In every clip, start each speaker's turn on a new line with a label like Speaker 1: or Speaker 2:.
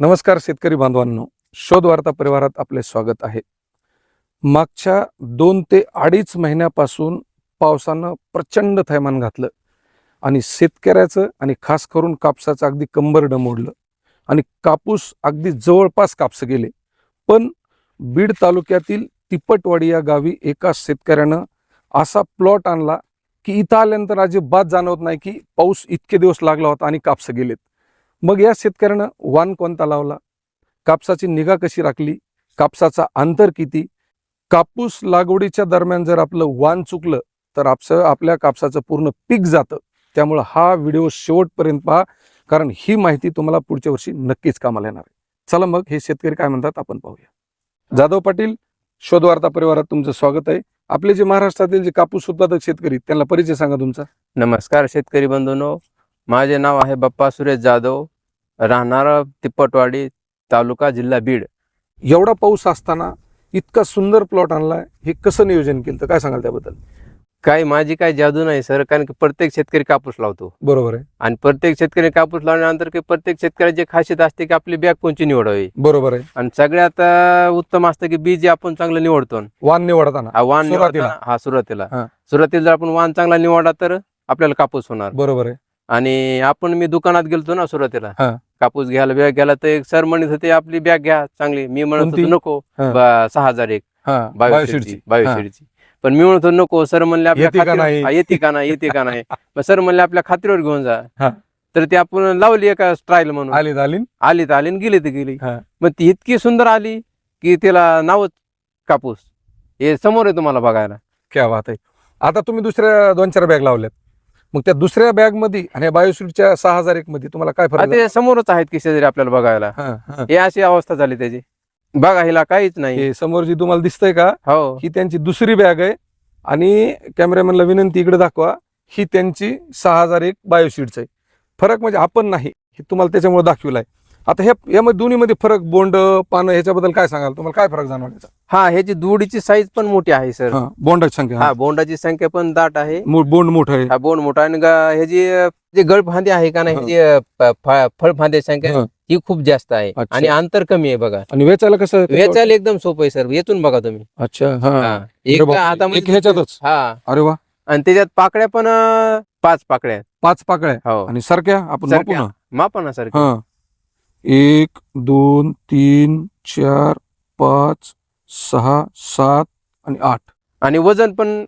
Speaker 1: नमस्कार शेतकरी बांधवांनो. शोधवार्ता परिवारात आपले स्वागत आहे. मागच्या दोन ते अडीच महिन्यापासून पावसानं प्रचंड थैमान घातलं आणि शेतकऱ्याचं आणि खास करून कापसाचं अगदी कंबरडं मोडलं आणि कापूस अगदी जवळपास कापसं गेले. पण बीड तालुक्यातील तिपटवाडी या गावी एका शेतकऱ्यानं असा प्लॉट आणला की इथं आल्यानंतर अजिबात जाणवत नाही की पाऊस इतके दिवस लागला होता आणि कापसं गेलेत. मग या शेतकऱ्यानं वाण कोणता लावला? कापसाची निगा कशी राखली? कापसाचा अंतर किती? कापूस लागवडीच्या दरम्यान जर आपलं वाण चुकलं तर आपसं आपल्या कापसाचं पूर्ण पीक जातं. त्यामुळं हा व्हिडिओ शेवटपर्यंत पहा कारण ही माहिती तुम्हाला पुढच्या वर्षी नक्कीच कामाला येणार आहे. चला मग हे शेतकरी काय म्हणतात आपण पाहूया. जाधव पाटील शोधवार्ता परिवारात तुमचं स्वागत आहे. आपले जे महाराष्ट्रातील जे कापूस उत्पादक शेतकरी त्यांना परिचय सांगा तुमचा.
Speaker 2: नमस्कार शेतकरी बंधूनो. माझे नाव आहे बाप्पा सुरेश जाधव. राहणार तिप्पटवाडी तालुका जिल्हा बीड.
Speaker 1: एवढा पाऊस असताना इतका सुंदर प्लॉट आणलाय हे कसं नियोजन केलं? तर काय सांगाल त्याबद्दल?
Speaker 2: काही माझी काही जादू नाही सर कारण की प्रत्येक शेतकरी कापूस लावतो.
Speaker 1: बरोबर आहे.
Speaker 2: आणि प्रत्येक शेतकरी कापूस लावल्यानंतर की प्रत्येक शेतकऱ्याची खासियत असते की आपली बॅग कोणची निवडावी.
Speaker 1: बरोबर आहे.
Speaker 2: आणि सगळ्यात अं, उत्तम असतं की बी जे आपण चांगलं निवडतो.
Speaker 1: वाण निवडताना.
Speaker 2: हा वाण
Speaker 1: सुरुवातीला.
Speaker 2: निवडताना- हा सुरुवातीला.
Speaker 1: हा.
Speaker 2: सुरुवातीला जर आपण वाण चांगला निवडला तर आपल्याला कापूस होणार.
Speaker 1: बरोबर आहे.
Speaker 2: आणि आपण मी दुकानात गेलतो ना सुरुवातीला
Speaker 1: हा.
Speaker 2: कापूस घ्यायला बॅग घ्यायला तर एक सर म्हणत होते आपली बॅग घ्या चांगली मी म्हणत
Speaker 1: कोणती?
Speaker 2: होतो नको
Speaker 1: हा.
Speaker 2: ब- सहा हजार एक
Speaker 1: हा
Speaker 2: बावीस
Speaker 1: बायोशीटची.
Speaker 2: शीटची बावीस
Speaker 1: हा.
Speaker 2: शीटची पण मी म्हणतो नको सर म्हणले आपल्या
Speaker 1: येते का
Speaker 2: खात्रीवर-
Speaker 1: नाही?
Speaker 2: हा, येते का नाही येते का नाही मग सर म्हणले आपल्या खात्रीवर घेऊन जा. तर ती आपण लावली एका ट्रायल म्हणून
Speaker 1: आली आली
Speaker 2: आली तर आली आणि गेली तर गेली
Speaker 1: हा.
Speaker 2: मग ती इतकी सुंदर आली की तिला नावच कापूस हे समोर आहे तुम्हाला बघायला
Speaker 1: क्या बात आहे आता तुम्ही दुसऱ्या दोन चार बॅग लावल्यात मग त्या दुसऱ्या बॅगमध्ये आणि बायोशीटच्या सहा हजार एक मध्ये तुम्हाला काय फरक
Speaker 2: ते समोरच आहेत की शेजारी आपल्याला बघायला.
Speaker 1: हा,
Speaker 2: अशी अवस्था झाली त्याची. बघा हिला काहीच नाही.
Speaker 1: समोर जी तुम्हाला दिसतंय का?
Speaker 2: हो.
Speaker 1: ही त्यांची दुसरी बॅग आहे. आणि कॅमेरामॅनला विनंती इकडे दाखवा. ही त्यांची सहा हजार एक बायोशीटच आहे. फरक म्हणजे आपण नाही. हे तुम्हाला त्याच्यामुळे दाखविलं आहे आता ह्या यामध्ये दोन्हीमध्ये फरक बोंड पानं ह्याच्याबद्दल काय सांगाल? तुम्हाला काय फरक जाणवायचा
Speaker 2: हा ह्याची दुडीची साईज पण मोठी आहे सर
Speaker 1: हा बोंडाची संख्या
Speaker 2: हा. बोंडाची संख्या पण दाट आहे.
Speaker 1: मो- बोंड मोठं आहे.
Speaker 2: हा बोंड मोठा आणि ग- ह्याची अ, जे गळफांदी आहे का नाही
Speaker 1: हा.
Speaker 2: ह्याची अ, प- फ- फळफांद्याची संख्या
Speaker 1: हा.
Speaker 2: ही खूप जास्त आहे.
Speaker 1: अच्छा.
Speaker 2: आणि अंतर कमी आहे बघा.
Speaker 1: आणि वेचायला कसं आहे?
Speaker 2: वेचायला एकदम सोपं आहे सर येतून बघा तुम्ही.
Speaker 1: अच्छा हा.
Speaker 2: हा.
Speaker 1: अरे
Speaker 2: एक हातामध्ये
Speaker 1: एक ह्याच्यातच?
Speaker 2: हा.
Speaker 1: अरे वा.
Speaker 2: आणि त्याच्यात पाकड्या पण अ, पाच पाकड्या आहेत.
Speaker 1: पाच पाकळ्या
Speaker 2: हो.
Speaker 1: आणि सारख्या आपण मापू
Speaker 2: सारख्या.
Speaker 1: ना?
Speaker 2: मापा सर
Speaker 1: हा. एक दोन तीन चार पाच सहा सात आणि आठ.
Speaker 2: आणि वजन पण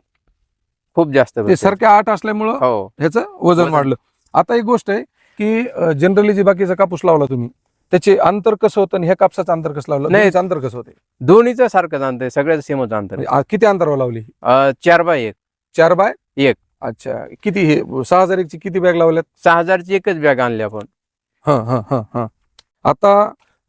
Speaker 2: खूप जास्त
Speaker 1: ते
Speaker 2: भेटतं.
Speaker 1: सारख्या आठ असल्यामुळं
Speaker 2: हो.
Speaker 1: ह्याचं वजन
Speaker 2: वजन.
Speaker 1: वाढलं. आता एक गोष्ट आहे की जनरली जे बाकीचा कापूस लावला तुम्ही त्याचे अंतर कसं होतं आणि ह्या कापसाचं अंतर कसं लावलं?
Speaker 2: नाही.
Speaker 1: दोन्हीचं अंतर कसं होते?
Speaker 2: दोन्हीचं सारखंच अंतर आहे, सगळ्याचं सेमच अंतर आहे.
Speaker 1: किती अंतरावर लावली
Speaker 2: अ, चार बाय एक.
Speaker 1: चार बाय?
Speaker 2: एक.
Speaker 1: अच्छा. किती हे सहा हजार एकची किती बॅग लावल्यात?
Speaker 2: सहा हजारची एकच बॅग आणली आपण.
Speaker 1: हा हा हा हा. आता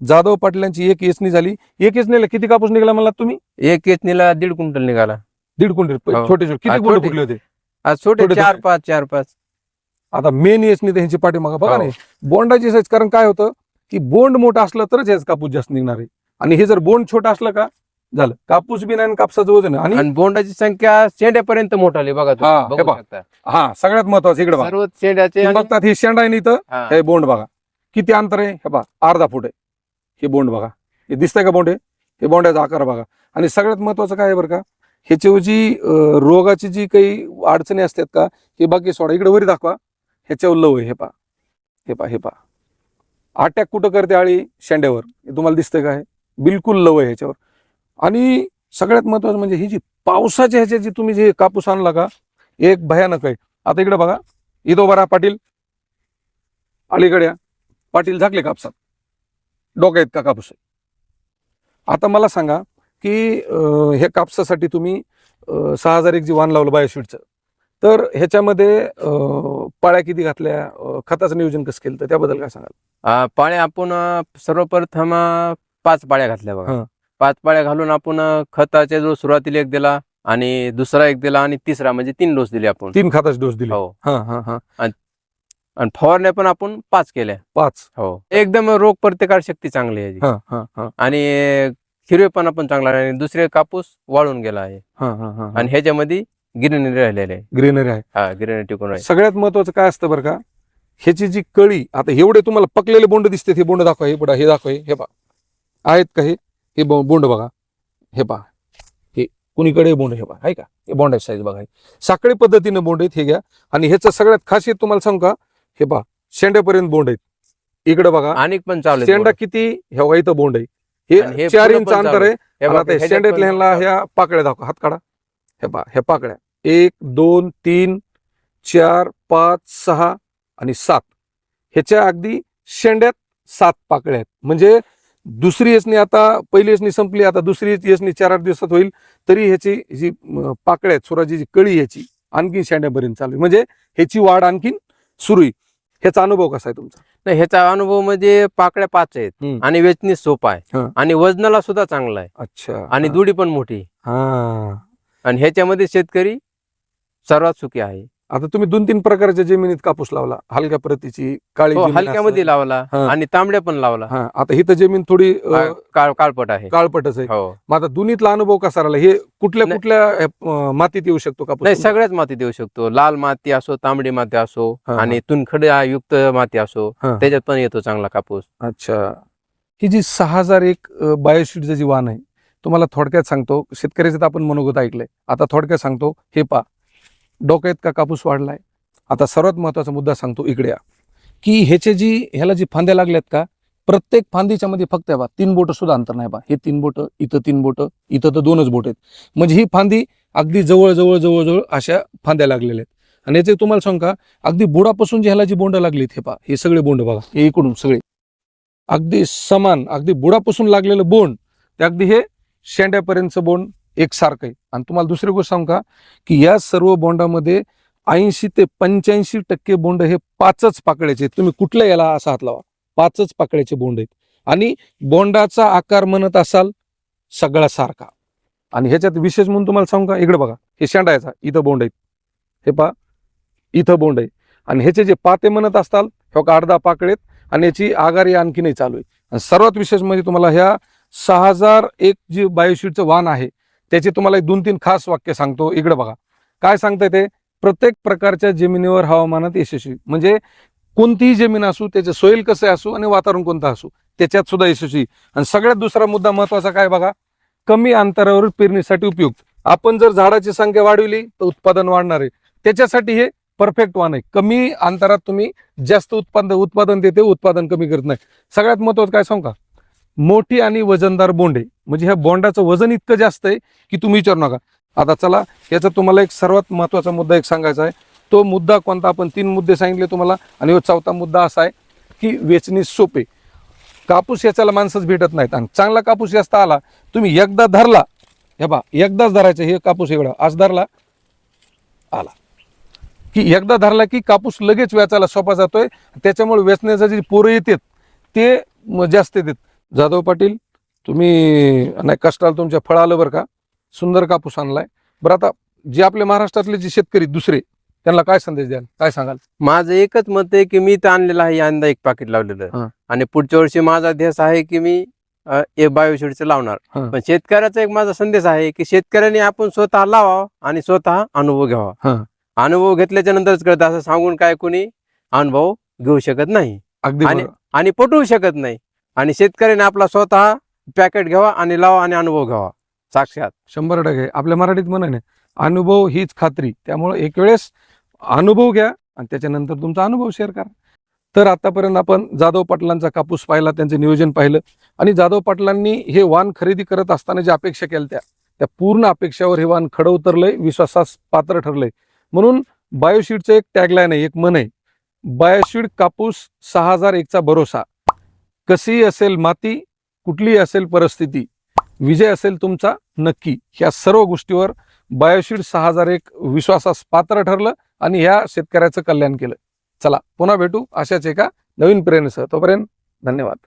Speaker 1: जाधव पाटलांची एक येचणी झाली एक येचणीला किती कापूस निघाला मला तुम्ही
Speaker 2: एक येचणीला दीड क्विंटल निघाला
Speaker 1: दीड क्विंटल
Speaker 2: हो.
Speaker 1: छोटे छोटे
Speaker 2: हा,
Speaker 1: किती
Speaker 2: छोटे.
Speaker 1: फुटले होते
Speaker 2: आज छोटे चार. पाच चार पाच
Speaker 1: आता मेन येचणी तर ह्यांची पाठीमागं बघा
Speaker 2: हो.
Speaker 1: नाही बोंडाची साईज कारण काय होतं की बोंड मोठा असलं तरच ह्याच कापूस जास्त निघणार आहे आणि हे जर बोंड छोटा असलं का झालं कापूस बी नाही आणि कापसाचं वजन आहे. आणि
Speaker 2: आणि बोंडाची संख्या शेंड्यापर्यंत मोठाली बघा तुम्ही.
Speaker 1: हा, हे
Speaker 2: बघू
Speaker 1: पहा.
Speaker 2: शकता.
Speaker 1: हा सगळ्यात महत्वाचं इकडे बघा
Speaker 2: सर्व शेंड्याचे
Speaker 1: तुम्ही
Speaker 2: आणि-
Speaker 1: बघतात हे शेंडा आहे ना इथं
Speaker 2: हा.
Speaker 1: हे बोंड बघा किती अंतर आहे? हे बघा अर्धा फूट आहे. हे बोंड बघा. हे दिसतंय का बोंड आहे हे बोंड्याचा आकार बघा. आणि सगळ्यात महत्वाचं काय आहे बरं का? ह्याच्याऐवजी रोगाची जी काही अडचणी असतात का हे बाकी सोडा. इकडे वरी दाखवा. ह्याच्यावर लव आहे. हे पहा. हे पहा हे पहा. अटॅक कुठं करते आळी? शेंड्यावर. हे तुम्हाला दिसतंय का हे? बिलकुल लव आहे ह्याच्यावर. आणि सगळ्यात महत्वाचं म्हणजे ही जी पावसाच्या ह्याच्या जी तुम्ही जे कापूस आणला का एक भयानक आहे. आता इकडे बघा. इथं बरा पाटील. अलीकड्या पाटील झाकले कापसात. डोक्यात का कापूस आता मला सांगा की हे कापसासाठी तुम्ही सहा हजार एक जी वाण लावलं बायोशीटचं तर ह्याच्यामध्ये पाळ्या किती घातल्या? खताचं नियोजन कसं केलं? तर त्याबद्दल काय सांगाल?
Speaker 2: पाळ्या आपण सर्वप्रथम पाच पाळ्या घातल्या. बघा. पाच पाळ्या घालून आपण खताच्या जो सुरुवातीला एक दिला आणि दुसरा एक दिला आणि तिसरा म्हणजे तीन डोस दिले आपण.
Speaker 1: तीन खताचे डोस दिले.
Speaker 2: हो.
Speaker 1: हा हा हा.
Speaker 2: आणि फवारण्या पण आपण पाच केल्या.
Speaker 1: पाच.
Speaker 2: हो. एकदम रोग प्रतिकार शक्ती चांगली आहे याची.
Speaker 1: हा हा हा.
Speaker 2: आणि हिरवेपणा पण चांगला आहे आणि दुसरे कापूस वाळून गेला आहे.
Speaker 1: हा हा हा
Speaker 2: आणि ह्याच्यामध्ये गिरणी राहिलेले आहे.
Speaker 1: ग्रीनरी आहे.
Speaker 2: हा गिरणी टिकून राहील.
Speaker 1: सगळ्यात महत्वाचं काय असतं बरं का? ह्याची जी कळी आता एवढे तुम्हाला पकलेले बोंड दिसते हे बोंड दाखवा हे बडा हे दाखवा हे बा आहेत का हे? हे बो- बोंड बघा. हे पहा. हे कुणीकडे बोंड हे पहा आहे का? हे बोंडाची साईज बघा हे. साखळी पद्धतीने बोंड आहेत हे घ्या. आणि ह्याचं सगळ्यात खासियत तुम्हाला सांगू का? हे पहा शेंड्यापर्यंत बोंड आहेत. इकडे बघा
Speaker 2: आणि पण चालू
Speaker 1: शेंडा किती? हे बघा इथं बोंड आहे. हे चार इंच अंतर आहे. शेंड्यातल्या ह्या पाकळ्या दाखवा. हात काढा. हे पहा ह्या पाकळ्या. एक दोन तीन चार पाच सहा आणि सात. ह्याच्या अगदी शेंड्यात सात पाकळ्या आहेत. म्हणजे दुसरी यसनी आता पहिली यसनी संपली आता दुसरी यसनी चार आठ दिवसात होईल तरी ह्याची जी पाकळ्या आहेत सुराची जी कळी ह्याची आणखी शेंड्यापर्यंत चालू आहे. म्हणजे ह्याची वाढ आणखीन सुरू आहे. ह्याचा अनुभव कसा आहे तुमचा?
Speaker 2: नाही ह्याचा अनुभव म्हणजे पाकळ्या पाच आहेत
Speaker 1: हम्म.
Speaker 2: आणि वेचणी सोपा आहे.
Speaker 1: हा.
Speaker 2: आणि वजनाला सुद्धा चांगला आहे.
Speaker 1: अच्छा.
Speaker 2: आणि दुडी पण मोठी
Speaker 1: हा.
Speaker 2: आणि ह्याच्यामध्ये शेतकरी सर्वात सुखी आहे.
Speaker 1: आता तुम्ही दोन तीन प्रकारच्या जमिनीत कापूस लावला. हलक्या प्रतीची काळी
Speaker 2: हो
Speaker 1: जमीन
Speaker 2: हलक्यामध्ये
Speaker 1: असेल.
Speaker 2: लावला
Speaker 1: हा.
Speaker 2: आणि तांबड्या पण लावला.
Speaker 1: हा आता ही तर जमीन थोडी अ,
Speaker 2: काळ काळपट आहे.
Speaker 1: काळपटच आहे.
Speaker 2: हो.
Speaker 1: मग आता दोन्हीतला अनुभव कसा राहिला? हे कुठल्या
Speaker 2: नाही.
Speaker 1: कुठल्या अ, मातीत येऊ शकतो कापूस
Speaker 2: नाही सगळ्याच माती देऊ शकतो. लाल माती असो तांबडी माती असो
Speaker 1: हा.
Speaker 2: आणि तुनखड युक्त माती असो
Speaker 1: हा.
Speaker 2: त्याच्यात पण येतो चांगला कापूस.
Speaker 1: अच्छा. ही जी सहा हजार एक बायोशीटचं जी वाण आहे तुम्हाला थोडक्यात सांगतो. शेतकऱ्याचं तर आपण मनोगत ऐकलंय. आता थोडक्यात सांगतो हे पा डोक्यात का कापूस वाढलाय. आता सर्वात महत्त्वाचा मुद्दा सांगतो इकडे की ह्याचे जी ह्याला जी फांद्या लागल्यात का प्रत्येक फांदीच्या मध्ये फक्त बा तीन बोट सुद्धा अंतर नाही बा. हे तीन बोट इथं तीन बोट इथं तर दोनच बोट आहेत. म्हणजे ही फांदी अगदी जवळ जवळ जवळ जवळ अशा फांद्या लागलेल्या आहेत. आणि याचे तुम्हाला सांग का अगदी बुडापासून जे ह्याला जी बोंड लागलीत हे पा हे सगळे बोंड बघा. हे इकडून सगळे. अगदी समान अगदी बुडापासून लागलेलं बोंड ते अगदी हे शेंड्यापर्यंतचं बोंड एकसारखं आहे. आणि तुम्हाला दुसरी गोष्ट सांगू का? की या सर्व बोंडामध्ये ऐंशी ते पंच्याऐंशी टक्के बोंड हे पाचच पाकळ्याचे आहेत. तुम्ही कुठल्या याला असा हात लावा? पाचच पाकळ्याचे बोंड आहेत. आणि बोंडाचा आकार म्हणत असाल सगळा सारखा. आणि ह्याच्यात विशेष म्हणून तुम्हाला सांगू का? इकडे बघा. हे शेंडायचा इथं बोंड आहेत. हे पहा. इथं बोंड आहे. आणि ह्याचे जे पाते म्हणत असताल हे का अर्धा पाकळेत आणि याची आगारी आणखीनही चालू आहे. आणि सर्वात विशेष म्हणजे तुम्हाला ह्या सहा हजार एक जे बायोशीटचं वाण आहे त्याचे तुम्हाला एक दोन तीन खास वाक्य सांगतो. इकडे बघा. काय सांगताय ते? प्रत्येक प्रकारच्या जमिनीवर हवामानात यशस्वी. म्हणजे कोणतीही जमीन असू त्याचे सोयल कसे असू आणि वातावरण कोणतं असू त्याच्यात सुद्धा यशस्वी. आणि सगळ्यात दुसरा मुद्दा महत्त्वाचा काय बघा? कमी अंतरावर पेरणीसाठी उपयुक्त. आपण जर झाडाची संख्या वाढवली तर उत्पादन वाढणार आहे. त्याच्यासाठी हे परफेक्ट वाण आहे. कमी अंतरात तुम्ही जास्त उत्पादन उत्पादन देते उत्पादन कमी करत नाही. सगळ्यात महत्वाचं काय सांगू का? मोठी आणि वजनदार बोंडे. म्हणजे ह्या बोंडाचं वजन इतकं जास्त आहे की तुम्ही विचारू नका. आता चला याचा तुम्हाला एक सर्वात महत्त्वाचा मुद्दा एक सांगायचा आहे. तो मुद्दा कोणता? आपण तीन मुद्दे सांगितले तुम्हाला आणि हो चौथा मुद्दा असा आहे की वेचणी सोपे. कापूस याच्याला माणसंच भेटत नाहीत. आणि चांगला कापूस जास्त आला तुम्ही एकदा धरला हे बा एकदाच धरायचं हे कापूस एवढा आज धरला आला. की एकदा धरला की कापूस लगेच वेचायला सोपा जातोय त्याच्यामुळे वेचण्याचं जे पोरं येतात ते जास्त येतात जाधव पाटील तुम्ही नाही कष्टाला तुमच्या फळ आलं बरं का? सुंदर कापूस आणलाय. बरं आता जे आपले महाराष्ट्रातले जे शेतकरी दुसरे त्यांना काय संदेश द्याल? काय सांगाल?
Speaker 2: माझं एकच मत आहे की मी तर आणलेलं आहे यंदा एक पाकिट. लावलेलं. आणि पुढच्या वर्षी माझा ध्येय आहे की मी हे बायोशीडचं लावणार. पण शेतकऱ्याचा एक माझा संदेश आहे की शेतकऱ्यांनी आपण स्वतः लावा आणि स्वतः अनुभव. घ्यावा. अनुभव घेतल्याच्या नंतरच कळतं असं सांगून काय कोणी अनुभव घेऊ शकत नाही. आणि पटवू शकत नाही. आणि शेतकऱ्याने आपला स्वतः पॅकेट घ्यावा आणि लावा आणि अनुभव घ्यावा. साक्षात.
Speaker 1: शंभर टक्के. आपल्या मराठीत म्हणा अनुभव हीच खात्री. त्यामुळे एक वेळेस अनुभव घ्या आणि त्याच्यानंतर तुमचा अनुभव शेअर करा. तर आतापर्यंत आपण जाधव पाटलांचा कापूस पाहिला त्यांचं नियोजन पाहिलं. आणि जाधव पाटलांनी हे वाण खरेदी करत असताना ज्या अपेक्षा केल्या त्या त्या पूर्ण अपेक्षावर हे वाण खडं उतरलंय विश्वासास पात्र ठरलंय. म्हणून बायोशीडचं एक टॅगलाईन आहे एक मन आहे बायोशीड कापूस सहा हजार एकचा भरोसा. कशी असेल माती कुठलीही असेल परिस्थिती विजय असेल तुमचा नक्की. ह्या सर्व गोष्टीवर बायोशीड सहा हजार एक विश्वासास पात्र ठरलं आणि ह्या शेतकऱ्याचं कल्याण केलं. चला पुन्हा भेटू अशाच एका नवीन प्रेरणेसह. तोपर्यंत धन्यवाद.